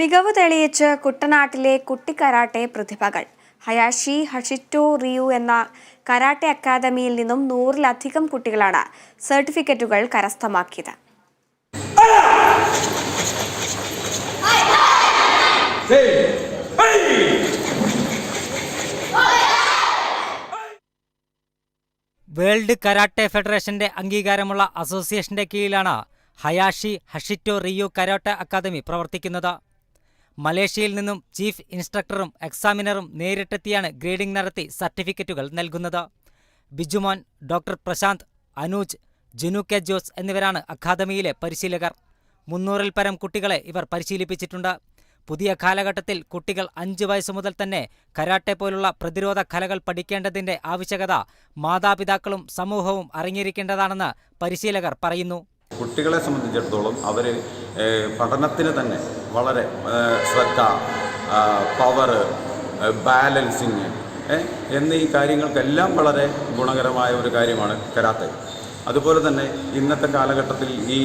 മികവ് തെളിയിച്ച് കുട്ടനാട്ടിലെ കുട്ടിക്കരാട്ടെ പ്രതിഭകൾ. ഹയാഷി ഹഷിറ്റോ റിയു എന്ന കരാട്ടെ അക്കാദമിയിൽ നിന്നും നൂറിലധികം കുട്ടികളാണ് സർട്ടിഫിക്കറ്റുകൾ കരസ്ഥമാക്കിയത്. വേൾഡ് കരാട്ടെ ഫെഡറേഷന്റെ അംഗീകാരമുള്ള അസോസിയേഷന്റെ കീഴിലാണ് Hayashi Hashito Ryu karate academy പ്രവർത്തിക്കുന്നത്. മലേഷ്യയിൽ നിന്നും ചീഫ് ഇൻസ്ട്രക്ടറും എക്സാമിനറും നേരിട്ടെത്തിയാണ് ഗ്രേഡിംഗ് നടത്തി സർട്ടിഫിക്കറ്റുകൾ നൽകുന്നത്. ബിജുമോൻ ഡോക്ടർ പ്രശാന്ത് അനൂജ് ജിനു കെ ജോസ് എന്നിവരാണ് അക്കാദമിയിലെ പരിശീലകർ. മുന്നൂറിൽ പരം കുട്ടികളെ ഇവർ പരിശീലിപ്പിച്ചിട്ടുണ്ട്. പുതിയ കാലഘട്ടത്തിൽ കുട്ടികൾ അഞ്ച് വയസ്സു മുതൽ തന്നെ കരാട്ടെ പോലുള്ള പ്രതിരോധ കലകൾ പഠിക്കേണ്ടതിന്റെ ആവശ്യകത മാതാപിതാക്കളും സമൂഹവും അറിഞ്ഞിരിക്കേണ്ടതാണെന്ന് പരിശീലകർ പറയുന്നു. കുട്ടികളെ സംബന്ധിച്ചിടത്തോളം അവർ പഠനത്തിന് തന്നെ വളരെ ശ്രദ്ധ പവർ ബാലൻസിങ് എന്നീ കാര്യങ്ങൾക്കെല്ലാം വളരെ ഗുണകരമായ ഒരു കാര്യമാണ് കരാത്തെ. അതുപോലെ തന്നെ ഇന്നത്തെ കാലഘട്ടത്തിൽ ഈ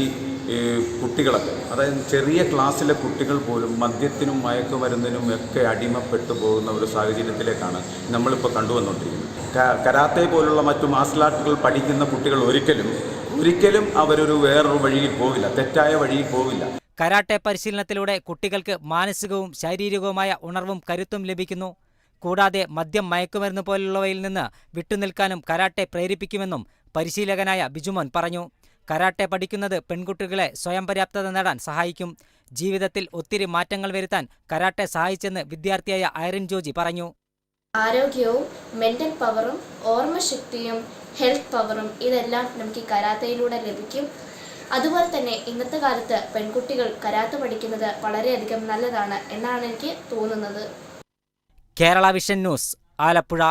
കുട്ടികളൊക്കെ അതായത് ചെറിയ ക്ലാസ്സിലെ കുട്ടികൾ പോലും മദ്യത്തിനും മയക്കുമരുന്നിനും ഒക്കെ അടിമപ്പെട്ടു പോകുന്ന ഒരു സാഹചര്യത്തിലേക്കാണ് നമ്മളിപ്പോൾ കണ്ടുവന്നുകൊണ്ടിരിക്കുന്നത്. കരാത്തെ പോലുള്ള മറ്റു മാർഷൽ ആർട്ടുകൾ പഠിക്കുന്ന കുട്ടികൾ ഒരിക്കലും ഒരിക്കലും അവരൊരു വേറൊരു വഴിയിൽ പോവില്ല തെറ്റായ വഴിയിൽ പോവില്ല. കരാട്ടെ പരിശീലനത്തിലൂടെ കുട്ടികൾക്ക് മാനസികവും ശാരീരികവുമായ ഉണർവും കരുത്തും ലഭിക്കുന്നു. കൂടാതെ മദ്യം മയക്കുമരുന്ന് പോലുള്ളവയിൽ നിന്ന് വിട്ടുനിൽക്കാനും കരാട്ടെ പ്രേരിപ്പിക്കുമെന്നും പരിശീലകനായ ബിജുമോൻ പറഞ്ഞു. കരാട്ടെ പഠിക്കുന്നത് പെൺകുട്ടികളെ സ്വയം പര്യാപ്തത നേടാൻ സഹായിക്കും. ജീവിതത്തിൽ ഒത്തിരി മാറ്റങ്ങൾ വരുത്താൻ കരാട്ടെ സഹായിച്ചെന്ന് വിദ്യാർത്ഥിയായ ഐറിൻ ജോജി പറഞ്ഞു. ആരോഗ്യവും മെന്റൽ പവറും ഓർമ്മശക്തിയും ഹെൽത്ത് പവറും ഇതെല്ലാം നമുക്ക് കരാത്തയിലൂടെ ലഭിക്കും. അതുപോലെ തന്നെ ഇന്നത്തെ കാലത്ത് പെൺകുട്ടികൾ കരാത്ത് പഠിക്കുന്നത് വളരെയധികം നല്ലതാണ് എന്നാണ് എനിക്ക് തോന്നുന്നത്. Kerala vision news Alappuzha.